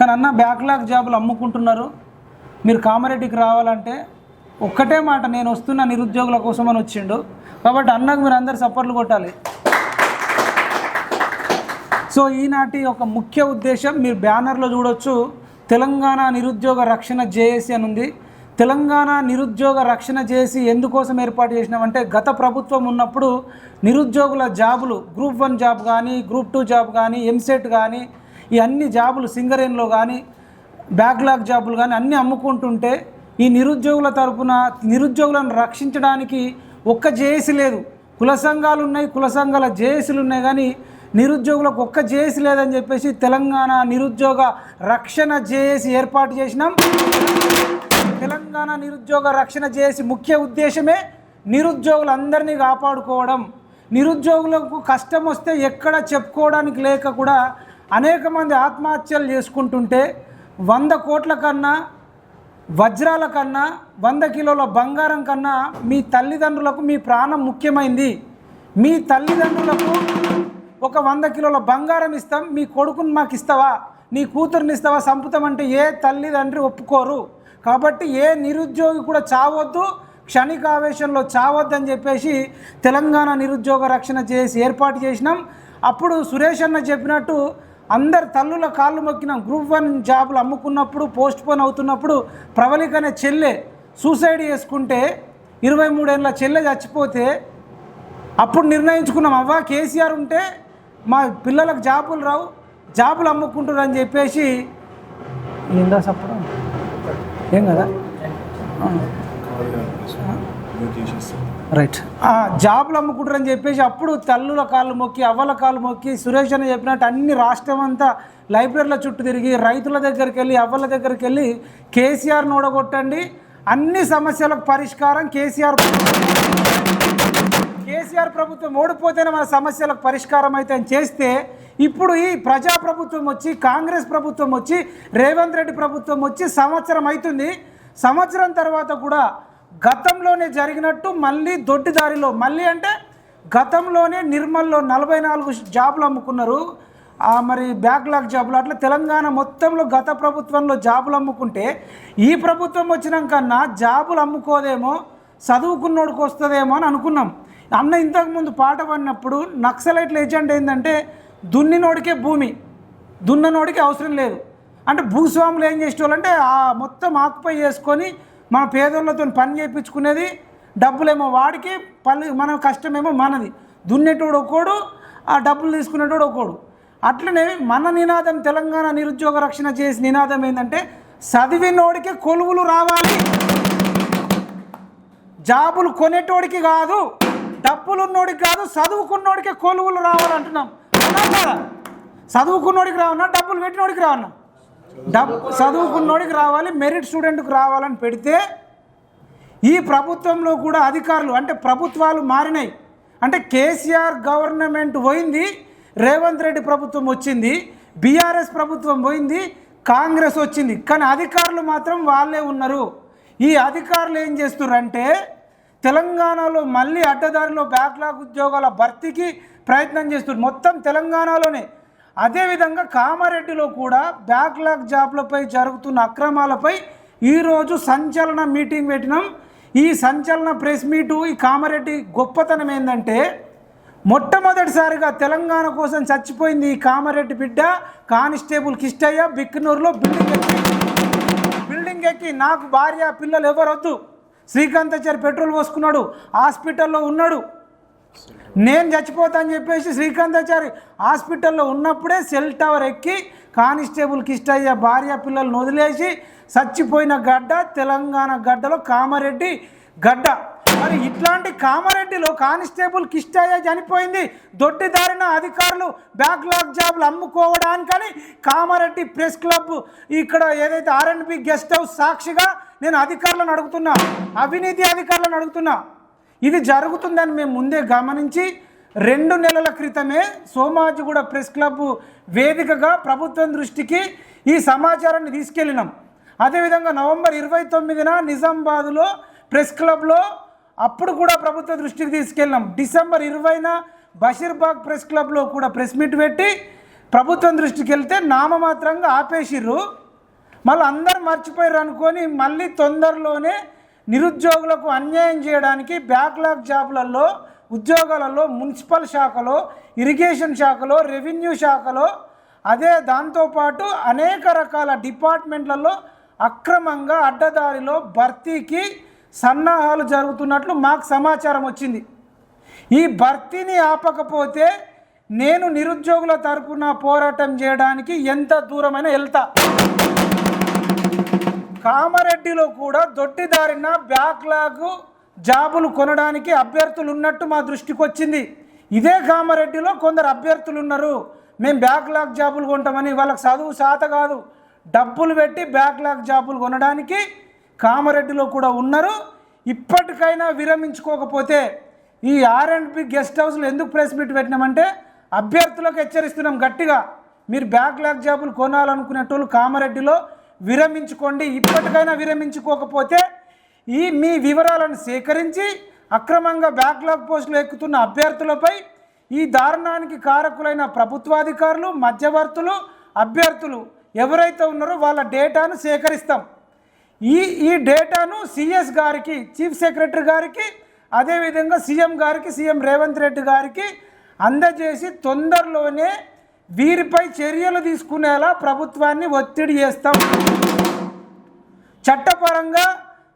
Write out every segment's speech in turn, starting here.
కానీ అన్న బ్యాక్లాగ్ జాబులు అమ్ముకుంటున్నారు. మీరు కామారెడ్డికి రావాలంటే ఒక్కటే మాట నేను వస్తున్న నిరుద్యోగుల కోసం అని వచ్చిండు. కాబట్టి అన్నకు మీరు అందరు సపోర్ట్లు కొట్టాలి. సో ఈనాటి ఒక ముఖ్య ఉద్దేశం మీరు బ్యానర్లో చూడొచ్చు తెలంగాణ నిరుద్యోగ రక్షణ జేఏసీ అని ఉంది. తెలంగాణ నిరుద్యోగ రక్షణ చేసి ఎందుకోసం ఏర్పాటు చేసినామంటే గత ప్రభుత్వం ఉన్నప్పుడు నిరుద్యోగుల జాబులు గ్రూప్ వన్ జాబ్ కానీ గ్రూప్ టూ జాబ్ కానీ ఎంసెట్ కానీ ఈ అన్ని జాబులు సింగరేన్లో కానీ బ్యాక్లాగ్ జాబులు కానీ అన్నీ అమ్ముకుంటుంటే ఈ నిరుద్యోగుల తరపున నిరుద్యోగులను రక్షించడానికి ఒక్క జేఏసీ లేదు. కుల సంఘాలు ఉన్నాయి కుల సంఘాల జేఏసీలు ఉన్నాయి కానీ నిరుద్యోగులకు ఒక్క జేఏసీ లేదని చెప్పేసి తెలంగాణ నిరుద్యోగ రక్షణ జేఏసీ ఏర్పాటు చేసినాం. తెలంగాణ నిరుద్యోగ రక్షణ చేసి ముఖ్య ఉద్దేశమే నిరుద్యోగులందరినీ కాపాడుకోవడం. నిరుద్యోగులకు కష్టం వస్తే ఎక్కడ చెప్పుకోవడానికి లేక కూడా అనేక మంది ఆత్మహత్యలు చేసుకుంటుంటే వంద కోట్ల కన్నా వజ్రాల కన్నా వంద కిలోల బంగారం కన్నా మీ తల్లిదండ్రులకు మీ ప్రాణం ముఖ్యమైంది. మీ తల్లిదండ్రులకు ఒక వంద కిలోల బంగారం ఇస్తాం మీ కొడుకుని మాకు ఇస్తావా నీ కూతుర్ని ఇస్తావా సంపుతామంటే ఏ తల్లిదండ్రి ఒప్పుకోరు. కాబట్టి ఏ నిరుద్యోగి కూడా చావద్దు క్షణికావేశంలో చావద్దని చెప్పేసి తెలంగాణ నిరుద్యోగ రక్షణ చేసి ఏర్పాటు చేసినాం. అప్పుడు సురేష్ అన్న చెప్పినట్టు అందరు తల్లుల కాళ్ళు మొక్కినాం గ్రూప్ వన్ జాబులు అమ్ముకున్నప్పుడు పోస్ట్ పోన్ అవుతున్నప్పుడు ప్రవళిక అనే చెల్లె సూసైడ్ చేసుకుంటే ఇరవై మూడేళ్ళ చెల్లె చచ్చిపోతే అప్పుడు నిర్ణయించుకున్నాం అవ్వ కేసీఆర్ ఉంటే మా పిల్లలకు జాబులు రావు జాబులు అమ్ముకుంటారు అని చెప్పేసి ఏందా సప్పుడు? ఏం కదా? రైట్ జాబులు అమ్ముకుంటారని చెప్పేసి అప్పుడు తల్లుల కాళ్ళు మొక్కి అవ్వల కాళ్ళు మొక్కి సురేష్ అని చెప్పినట్టు అన్ని రాష్ట్రం అంతా లైబ్రరీల చుట్టూ తిరిగి రైతుల దగ్గరికి వెళ్ళి అవ్వల దగ్గరికి వెళ్ళి కేసీఆర్ను ఓడగొట్టండి అన్ని సమస్యలకు పరిష్కారం కేసీఆర్ కేసీఆర్ ప్రభుత్వం ఓడిపోతేనే మన సమస్యలకు పరిష్కారం అయితే అని చేస్తే ఇప్పుడు ఈ ప్రజాప్రభుత్వం వచ్చి కాంగ్రెస్ ప్రభుత్వం వచ్చి రేవంత్ రెడ్డి ప్రభుత్వం వచ్చి సంవత్సరం అవుతుంది. సంవత్సరం తర్వాత కూడా గతంలోనే జరిగినట్టు మళ్ళీ దొడ్డిదారిలో మళ్ళీ అంటే గతంలోనే నిర్మల్లో నలభై నాలుగు జాబులు అమ్ముకున్నారు. మరి బ్యాక్లాగ్ జాబులు అట్లా తెలంగాణ మొత్తంలో గత ప్రభుత్వంలో జాబులు అమ్ముకుంటే ఈ ప్రభుత్వం వచ్చినాకన్నా జాబులు అమ్ముకోదేమో చదువుకున్నోడికి వస్తుందేమో అని అనుకున్నాం. అన్న ఇంతకుముందు పాట పడినప్పుడు నక్సలైట్ల ఏజెంట్ ఏంటంటే దున్నినోడికే భూమి దున్ననోడికి అవసరం లేదు. అంటే భూస్వాములు ఏం చేసేవాళ్ళంటే ఆ మొత్తం ఆకుపై చేసుకొని మన పేదోళ్ళతో పని చేయించుకునేది డబ్బులేమో వాడికి పని మన కష్టమేమో మనది. దున్నేటోడు ఒకడు ఆ డబ్బులు తీసుకునేటోడు ఒకడు అట్లనే మన నినాదం తెలంగాణ నిరుద్యోగ రక్షణ చేసి నినాదం ఏంటంటే చదివినోడికి కొలువులు రావాలి. జాబులు కొనేటోడికి కాదు డబ్బులు ఉన్నోడికి కాదు చదువుకున్నోడికి కొలువులు రావాలంటున్నాం. అవునా చదువుకున్నోడికి రావన్నా డబ్బులు పెట్టినోడికి రావన్నా? డబ్ చదువుకున్నోడికి రావాలి మెరిట్ స్టూడెంట్కి రావాలని పెడితే ఈ ప్రభుత్వంలో కూడా అధికారులు అంటే ప్రభుత్వాలు మారినాయి. అంటే కేసీఆర్ గవర్నమెంట్ పోయింది రేవంత్ రెడ్డి ప్రభుత్వం వచ్చింది బీఆర్ఎస్ ప్రభుత్వం పోయింది కాంగ్రెస్ వచ్చింది. కానీ అధికారులు మాత్రం వాళ్ళే ఉన్నారు. ఈ అధికారులు ఏం చేస్తున్నారంటే తెలంగాణలో మళ్ళీ అడ్డదారిలో బ్యాక్లాగ్ ఉద్యోగాల భర్తీకి ప్రయత్నం చేస్తున్నారు మొత్తం తెలంగాణలోనే. అదేవిధంగా కామారెడ్డిలో కూడా బ్యాక్లాగ్ జాబ్లపై జరుగుతున్న అక్రమాలపై ఈరోజు సంచలన మీటింగ్ పెట్టినాం. ఈ సంచలన ప్రెస్ మీటు ఈ కామారెడ్డి గొప్పతనం ఏంటంటే మొట్టమొదటిసారిగా తెలంగాణ కోసం చచ్చిపోయింది ఈ కామారెడ్డి బిడ్డ కానిస్టేబుల్ కిష్టయ్య బిక్కనూరులో బిల్డింగ్ ఎక్కి. బిల్డింగ్ ఎక్కి నాకు భార్య పిల్లలు ఎవరొద్దు. శ్రీకాంతచారి పెట్రోల్ పోసుకున్నాడు హాస్పిటల్లో ఉన్నాడు. నేను చచ్చిపోతా అని చెప్పేసి శ్రీకాంతాచారి హాస్పిటల్లో ఉన్నప్పుడే సెల్ టవర్ ఎక్కి కానిస్టేబుల్ కిష్టయ్య భార్య పిల్లలను వదిలేసి చచ్చిపోయిన గడ్డ తెలంగాణ గడ్డలో కామారెడ్డి గడ్డ. మరి ఇట్లాంటి కామారెడ్డిలో కానిస్టేబుల్ కిష్టయ్య చనిపోయింది. దొడ్డిదారిన అధికారులు బ్యాక్లాగ్ జాబ్లు అమ్ముకోవడానికని కామారెడ్డి ప్రెస్ క్లబ్ ఇక్కడ ఏదైతే ఆర్ఎండ్బి గెస్ట్ హౌస్ సాక్షిగా నేను అధికారులను అడుగుతున్నా అవినీతి అధికారులను అడుగుతున్నా. ఇది జరుగుతుందని మేము ముందే గమనించి రెండు నెలల క్రితమే సోమాజిగూడ ప్రెస్ క్లబ్ వేదికగా ప్రభుత్వం దృష్టికి ఈ సమాచారాన్ని తీసుకెళ్ళినాం. అదేవిధంగా నవంబర్ ఇరవై తొమ్మిదిన నిజామాబాద్లో ప్రెస్ క్లబ్లో అప్పుడు కూడా ప్రభుత్వ దృష్టికి తీసుకెళ్ళినాం. డిసెంబర్ ఇరవైన బషీర్బాగ్ ప్రెస్ క్లబ్లో కూడా ప్రెస్ మీట్ పెట్టి ప్రభుత్వం దృష్టికి వెళ్తే నామమాత్రంగా ఆపేసిర్రు. మళ్ళీ అందరు మర్చిపోయారు అనుకొని మళ్ళీ తొందరలోనే నిరుద్యోగులకు అన్యాయం చేయడానికి బ్యాక్లాగ్ జాబ్లలో ఉద్యోగాలలో మున్సిపల్ శాఖలో ఇరిగేషన్ శాఖలో రెవెన్యూ శాఖలో అదే దాంతోపాటు అనేక రకాల డిపార్ట్మెంట్లలో అక్రమంగా అడ్డదారిలో భర్తీకి సన్నాహాలు జరుగుతున్నట్లు మాకు సమాచారం వచ్చింది. ఈ భర్తీని ఆపకపోతే నేను నిరుద్యోగుల తరపున పోరాటం చేయడానికి ఎంత దూరమైనా వెళ్తా కామారెడ్డిలో కూడా దొడ్డిదారిన బ్యాక్లాగ్ జాబులు కొనడానికి అభ్యర్థులు ఉన్నట్టు మా దృష్టికి వచ్చింది. ఇదే కామారెడ్డిలో కొందరు అభ్యర్థులు ఉన్నారు మేము బ్యాక్లాగ్ జాబులు కొంటామని వాళ్ళకి చదువు శాత కాదు. డబ్బులు పెట్టి బ్యాక్లాగ్ జాబులు కొనడానికి కామారెడ్డిలో కూడా ఉన్నారు. ఇప్పటికైనా విరమించుకోకపోతే ఈ ఆర్ అండ్ బి గెస్ట్ హౌస్లో ఎందుకు ప్రెస్ మీట్ పెట్టినామంటే అభ్యర్థులకు హెచ్చరిస్తున్నాం గట్టిగా. మీరు బ్యాక్లాగ్ జాబులు కొనాలనుకునేటోళ్ళు కామారెడ్డిలో విరమించుకోండి. ఇప్పటికైనా విరమించుకోకపోతే ఈ మీ వివరాలను సేకరించి అక్రమంగా బ్యాక్లాగ్ పోస్టులు ఎక్కుతున్న అభ్యర్థులపై ఈ దారుణానికి కారకులైన ప్రభుత్వాధికారులు మధ్యవర్తులు అభ్యర్థులు ఎవరైతే ఉన్నారో వాళ్ళ డేటాను సేకరిస్తాం. ఈ ఈ డేటాను సిఎస్ గారికి చీఫ్ సెక్రటరీ గారికి అదేవిధంగా సీఎం గారికి సీఎం రేవంత్ రెడ్డి గారికి అందజేసి తొందరలోనే వీరిపై చర్యలు తీసుకునేలా ప్రభుత్వాన్ని ఒత్తిడి చేస్తాం. చట్టపరంగా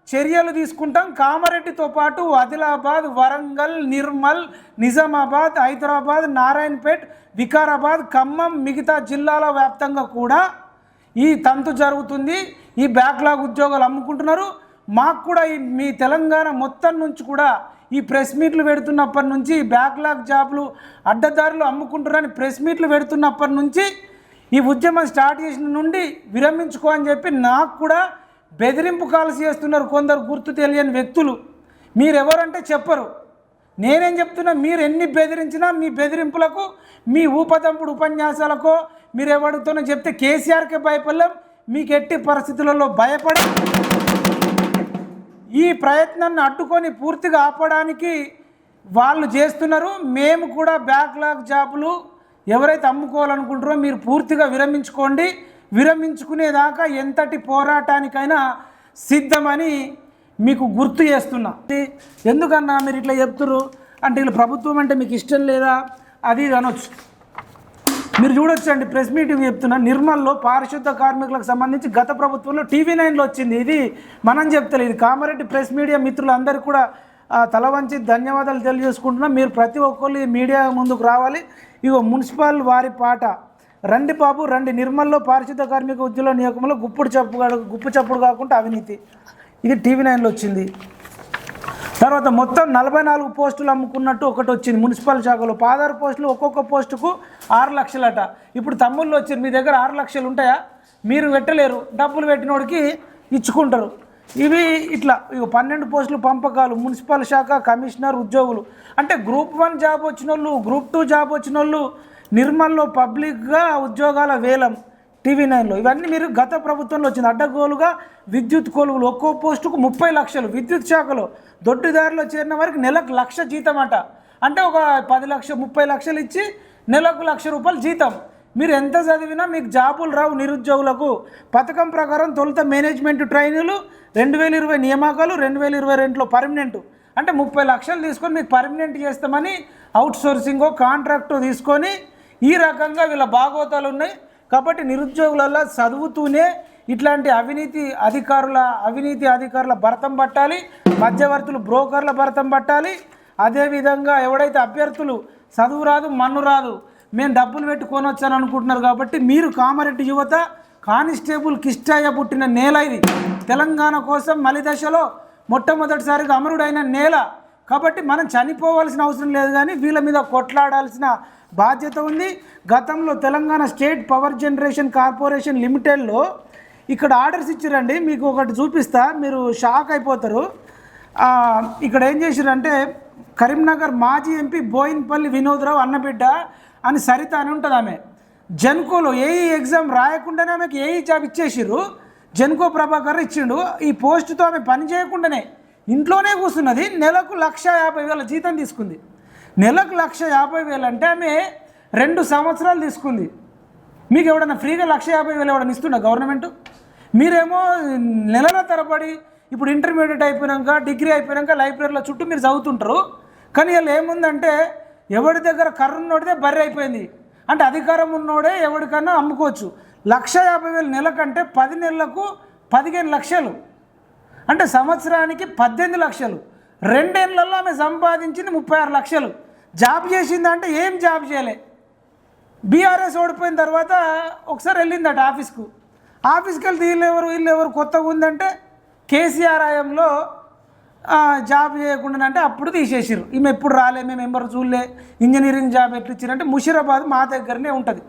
చర్యలు తీసుకుంటాం. కామారెడ్డితో పాటు ఆదిలాబాద్ వరంగల్ నిర్మల్ నిజామాబాద్ హైదరాబాద్ నారాయణపేట్ వికారాబాద్ ఖమ్మం మిగతా జిల్లాల వ్యాప్తంగా కూడా ఈ తంతు జరుగుతుంది. ఈ బ్యాక్లాగ్ ఉద్యోగాలు అమ్ముకుంటున్నారు. మాకు కూడా ఈ మీ తెలంగాణ మొత్తం నుంచి కూడా ఈ ప్రెస్ మీట్లు పెడుతున్నప్పటి నుంచి బ్యాక్లాగ్ జాబ్లు అడ్డదారులు అమ్ముకుంటున్నారని ప్రెస్ మీట్లు పెడుతున్నప్పటి నుంచి ఈ ఉద్యమం స్టార్ట్ చేసిన నుండి విరమించుకో అని చెప్పి నాకు కూడా బెదిరింపు కాల్స్ చేస్తున్నారు కొందరు గుర్తు తెలియని వ్యక్తులు. మీరెవరంటే చెప్పరు. నేనేం చెప్తున్నా మీరు ఎన్ని బెదిరించినా మీ బెదిరింపులకు మీ ఊపదంపుడు ఉపన్యాసాలకో మీరు ఎవరితోనో చెప్తే కేసీఆర్కే భయపడలేం. మీకు ఎట్టి పరిస్థితులలో భయపడి ఈ ప్రయత్నాన్ని అడ్డుకొని పూర్తిగా ఆపడానికి వాళ్ళు చేస్తున్నారు. మేము కూడా బ్యాక్లాగ్ జాబులు ఎవరైతే అమ్ముకోవాలనుకుంటారో మీరు పూర్తిగా విరమించుకోండి. విరమించుకునేదాకా ఎంతటి పోరాటానికైనా సిద్ధమని మీకు గుర్తు చేస్తున్నా. ఎందుకన్నా మీరు ఇట్లా చెప్తున్నారు అంటే వీళ్ళు ప్రభుత్వం అంటే మీకు ఇష్టం లేదా? అది ఇది అనొచ్చు. మీరు చూడొచ్చు అండి ప్రెస్ మీటింగ్ చెప్తున్నా. నిర్మల్లో పారిశుద్ధ కార్మికులకు సంబంధించి గత ప్రభుత్వంలో టీవీ నైన్లో వచ్చింది. ఇది మనం చెప్తలేదు. ఇది కామారెడ్డి ప్రెస్ మీడియా మిత్రులందరికీ కూడా తల వంచి ధన్యవాదాలు తెలియజేసుకుంటున్నాం. మీరు ప్రతి ఒక్కళ్ళు ఈ మీడియా ముందుకు రావాలి. ఇగో మున్సిపల్ వారి పాట. రండి బాబు రండి. నిర్మల్లో పారిశుద్ధ కార్మిక ఉద్యోగ నియోగంలో గుప్పుడు చప్పు గుప్పు చప్పుడు కాకుండా అవినీతి. ఇది టీవీ నైన్లో వచ్చింది. తర్వాత మొత్తం నలభై నాలుగు పోస్టులు అమ్ముకున్నట్టు ఒకటి వచ్చింది మున్సిపల్ శాఖలో. పాదారు పోస్టులు ఒక్కొక్క పోస్టుకు ఆరు లక్షలట. ఇప్పుడు తమ్ముళ్ళు వచ్చారు మీ దగ్గర ఆరు లక్షలు ఉంటాయా? మీరు పెట్టలేరు. డబ్బులు పెట్టినోడికి ఇచ్చుకుంటారు. ఇవి ఇట్లా ఇక పన్నెండు పోస్టులు పంపకాలు మున్సిపల్ శాఖ కమిషనర్ ఉద్యోగులు. అంటే గ్రూప్ వన్ జాబ్ వచ్చిన వాళ్ళు గ్రూప్ టూ జాబ్ వచ్చిన వాళ్ళు నిర్మల్లో పబ్లిక్గా ఉద్యోగాల వేలం టీవీ నైన్లో. ఇవన్నీ మీరు గత ప్రభుత్వంలో వచ్చింది. అడ్డగోలుగా విద్యుత్ కొలువులు ఒక్కో పోస్టుకు ముప్పై లక్షలు. విద్యుత్ శాఖలో దొడ్డిదారిలో చేరిన వారికి నెలకు లక్ష జీతం అట. అంటే ఒక పది లక్ష ముప్పై లక్షలు ఇచ్చి నెలకు లక్ష రూపాయలు జీతం. మీరు ఎంత చదివినా మీకు జాబులు రావు నిరుద్యోగులకు. పథకం ప్రకారం తొలుత మేనేజ్మెంట్ ట్రైనీలు రెండు వేల ఇరవై నియామకాలు రెండు వేల ఇరవై రెండులో పర్మనెంట్. అంటే ముప్పై లక్షలు తీసుకొని మీకు పర్మనెంట్ చేస్తామని అవుట్ సోర్సింగో కాంట్రాక్టో తీసుకొని ఈ రకంగా వీళ్ళ భాగోతాలు ఉన్నాయి. కాబట్టి నిరుద్యోగులలో చదువుతూనే ఇట్లాంటి అవినీతి అధికారుల అవినీతి అధికారుల భరతం పట్టాలి. మధ్యవర్తులు బ్రోకర్ల భరతం పట్టాలి. అదేవిధంగా ఎవడైతే అభ్యర్థులు చదువు రాదు మన్ను రాదు. మేము డబ్బులు పెట్టుకొని వచ్చాను అనుకుంటున్నారు కాబట్టి మీరు కామారెడ్డి యువత కానిస్టేబుల్ కిష్టయ్య పుట్టిన నేల ఇది. తెలంగాణ కోసం మలి దశలో మొట్టమొదటిసారిగా అమరుడైన నేల. కాబట్టి మనం చనిపోవాల్సిన అవసరం లేదు కానీ వీళ్ళ మీద కొట్లాడాల్సిన బాధ్యత ఉంది. గతంలో Telangana state power generation corporation లిమిటెడ్లో ఇక్కడ ఆర్డర్స్ ఇచ్చారండి. మీకు ఒకటి చూపిస్తా. మీరు షాక్ అయిపోతారు. ఇక్కడ ఏం చేశారంటే కరీంనగర్ మాజీ ఎంపీ బోయిన్పల్లి వినోద్రావు అన్నబిడ్డ అని సరిత అని ఉంటుంది ఆమె. జెన్కోలో ఏఈ ఎగ్జామ్ రాయకుండానే ఆమెకి ఏఈ జాబ్ ఇచ్చేసిర్రు. జెన్కో ప్రభాకర్ ఇచ్చిండు. ఈ పోస్టుతో ఆమె పని చేయకుండానే ఇంట్లోనే కూర్చున్నది. నెలకు లక్ష యాభై వేల జీతం తీసుకుంది. నెలకు లక్ష యాభై వేలు అంటే ఆమె రెండు సంవత్సరాలు తీసుకుంది. మీకు ఎవడన్నా ఫ్రీగా లక్ష యాభై వేలు ఎవడన్నా ఇస్తుండ గవర్నమెంట్? మీరేమో నెలల తరబడి ఇప్పుడు ఇంటర్మీడియట్ అయిపోయాక డిగ్రీ అయిపోయాక లైబ్రరీలో చుట్టూ మీరు చదువుతుంటారు. కానీ వీళ్ళు ఏముందంటే ఎవరి దగ్గర కర్ర ఉన్నోడిదే బర్రె అయిపోయింది. అంటే అధికారం ఉన్నోడే ఎవరికైనా అమ్ముకోవచ్చు. లక్ష యాభై వేలు నెలకంటే పది నెలలకు పదిహేను లక్షలు. అంటే సంవత్సరానికి పద్దెనిమిది లక్షలు. రెండేళ్ళలో ఆమె సంపాదించింది ముప్పై ఆరు లక్షలు. జాబ్ చేసిందంటే ఏం జాబ్ చేయలే. బీఆర్ఎస్ ఓడిపోయిన తర్వాత ఒకసారి వెళ్ళిందట ఆఫీస్కు. ఆఫీస్కి వెళ్తే వీళ్ళు ఎవరు వీళ్ళు ఎవరు కొత్తగా ఉందంటే కేసీఆర్ హయాంలో జాబ్ చేయకుండా అంటే అప్పుడు తీసేసారు ఈమె ఎప్పుడు రాలే మేము ఎంబర్ చూడలే ఇంజనీరింగ్ జాబ్ ఎట్లా ఇచ్చారంటే ముషీరాబాద్ మా దగ్గరనే ఉంటుంది.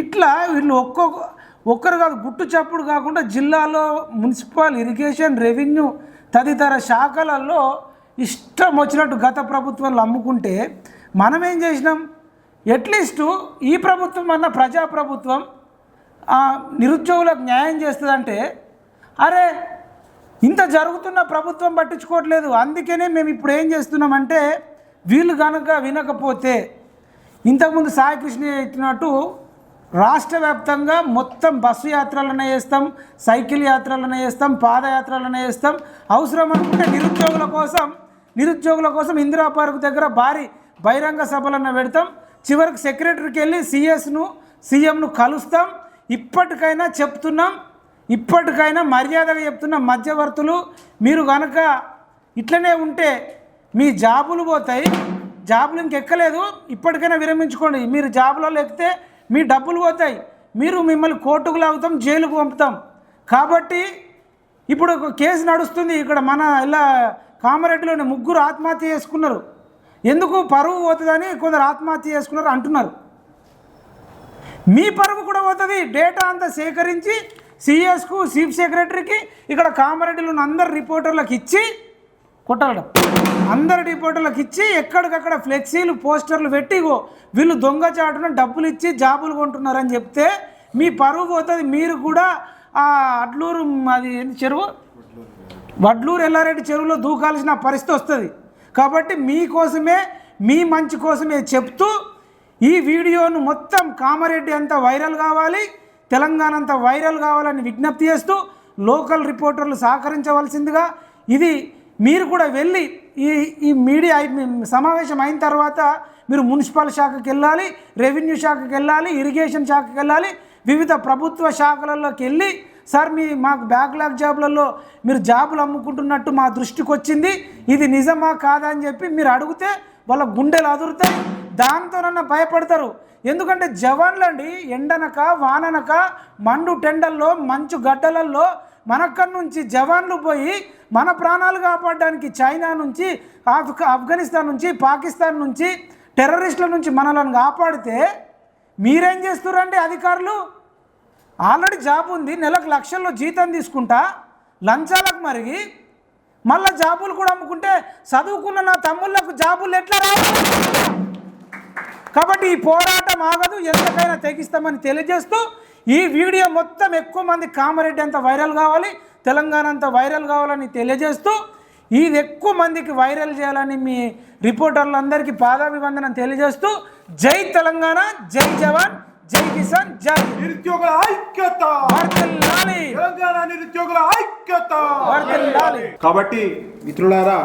ఇట్లా వీళ్ళు ఒక్కొక్క ఒక్కరు కాదు గుట్టు చప్పుడు కాకుండా జిల్లాలో మున్సిపల్ ఇరిగేషన్ రెవెన్యూ తదితర శాఖలలో ఇష్టం వచ్చినట్టు గత ప్రభుత్వంలో అమ్ముకుంటే మనం ఏం చేసినాం? అట్లీస్ట్ ఈ ప్రభుత్వం అన్న ప్రజాప్రభుత్వం నిరుద్యోగులకు న్యాయం చేస్తుందంటే అరే ఇంత జరుగుతున్న ప్రభుత్వం పట్టించుకోవట్లేదు. అందుకనే మేము ఇప్పుడు ఏం చేస్తున్నామంటే వీళ్ళు కనుక వినకపోతే ఇంతకుముందు సాయికృష్ణ చెప్పినట్టు రాష్ట్ర వ్యాప్తంగా మొత్తం బస్సు యాత్రలనే చేస్తాం సైకిల్ యాత్రలనే చేస్తాం పాదయాత్రలనే చేస్తాం. అవసరం అనుకుంటే నిరుద్యోగుల కోసం నిరుద్యోగుల కోసం ఇందిరా పార్క్ దగ్గర భారీ బహిరంగ సభలను పెడతాం. చివరికి సెక్రటరీకి వెళ్ళి సీఎస్ను సీఎంను కలుస్తాం. ఇప్పటికైనా చెప్తున్నాం. ఇప్పటికైనా మర్యాదగా చెప్తున్న మధ్యవర్తులు మీరు కనుక ఇట్లనే ఉంటే మీ జాబులు పోతాయి. జాబులు ఇంకెక్కలేదు. ఇప్పటికైనా విరమించుకోండి. మీరు జాబులలో ఎక్కితే మీ డబ్బులు పోతాయి. మీరు మిమ్మల్ని కోర్టుకు లాగుతాం జైలుకు పంపుతాం. కాబట్టి ఇప్పుడు ఒక కేసు నడుస్తుంది. ఇక్కడ మన ఇలా కామారెడ్డిలోని ముగ్గురు ఆత్మహత్య చేసుకున్నారు. ఎందుకు పరువు పోతుందని కొందరు ఆత్మహత్య చేసుకున్నారు అంటున్నారు. మీ పరువు కూడా పోతుంది. డేటా అంతా సేకరించి సిఎస్కు చీఫ్ సెక్రటరీకి ఇక్కడ కామారెడ్డిలో ఉన్న అందరు రిపోర్టర్లకు ఇచ్చి కొట్టాలడం అందరు రిపోర్టర్లకు ఇచ్చి ఎక్కడికక్కడ ఫ్లెక్సీలు పోస్టర్లు పెట్టిగో వీళ్ళు దొంగచాటున డబ్బులు ఇచ్చి జాబులు కొంటున్నారని చెప్తే మీ పరువు పోతుంది. మీరు కూడా ఆ అడ్లూరు అది ఏంటి చెరువు? వడ్లూరు ఎల్లారెడ్డి చెరువులో దూకాల్సిన పరిస్థితి వస్తుంది. కాబట్టి మీకోసమే మీ మంచి కోసమే చెప్తూ ఈ వీడియోను మొత్తం కామారెడ్డి అంతా వైరల్ కావాలి. తెలంగాణ అంతా వైరల్ కావాలని విజ్ఞప్తి చేస్తూ లోకల్ రిపోర్టర్లు సహకరించవలసిందిగా ఇది మీరు కూడా వెళ్ళి ఈ ఈ మీడియా సమావేశం అయిన తర్వాత మీరు మున్సిపల్ శాఖకి వెళ్ళాలి రెవెన్యూ శాఖకి వెళ్ళాలి ఇరిగేషన్ శాఖకి వెళ్ళాలి వివిధ ప్రభుత్వ శాఖలలోకి వెళ్ళి సార్ మీ మాకు బ్యాక్లాగ్ జాబ్లలో మీరు జాబులు అమ్ముకుంటున్నట్టు మా దృష్టికి వచ్చింది ఇది నిజమా కాదా? అని చెప్పి మీరు అడిగితే వాళ్ళ గుండెలు అదురుతాయి దాంతోనన్నా భయపడతారు. ఎందుకంటే జవాన్లండి ఎండనక వాననక మండు టెండల్లో మంచు గడ్డలల్లో మనక్కడి నుంచి జవాన్లు పోయి మన ప్రాణాలు కాపాడడానికి చైనా నుంచి ఆఫ్ ఆఫ్ఘనిస్తాన్ నుంచి పాకిస్తాన్ నుంచి టెర్రరిస్టుల నుంచి మనలను కాపాడితే మీరేం చేస్తున్నారండి అధికారులు? ఆల్రెడీ జాబ్ ఉంది నెలకు లక్షల్లో జీతం తీసుకుంటా లంచాలకు మరిగి మళ్ళా జాబులు కూడా అమ్ముకుంటే చదువుకున్న నా తమ్ముళ్ళకు జాబులు ఎట్లా రావు? కాబట్టి ఈ పోరాటం ఆగదు ఎంతకైనా తెగిస్తామని తెలియజేస్తూ ఈ వీడియో మొత్తం ఎక్కువ మంది కామారెడ్డి అంత వైరల్ కావాలి తెలంగాణ అంత వైరల్ కావాలని తెలియజేస్తూ ఇది ఎక్కువ మందికి వైరల్ చేయాలని మీ రిపోర్టర్లందరికీ పాదాభివందనం తెలియజేస్తూ జై తెలంగాణ జై జవాన్ జై కిసాన్ జై నిరుద్యోగుల ఐక్యత! తెలంగాణ నిరుద్యోగుల ఐక్యత! కాబట్టి మిత్రులారా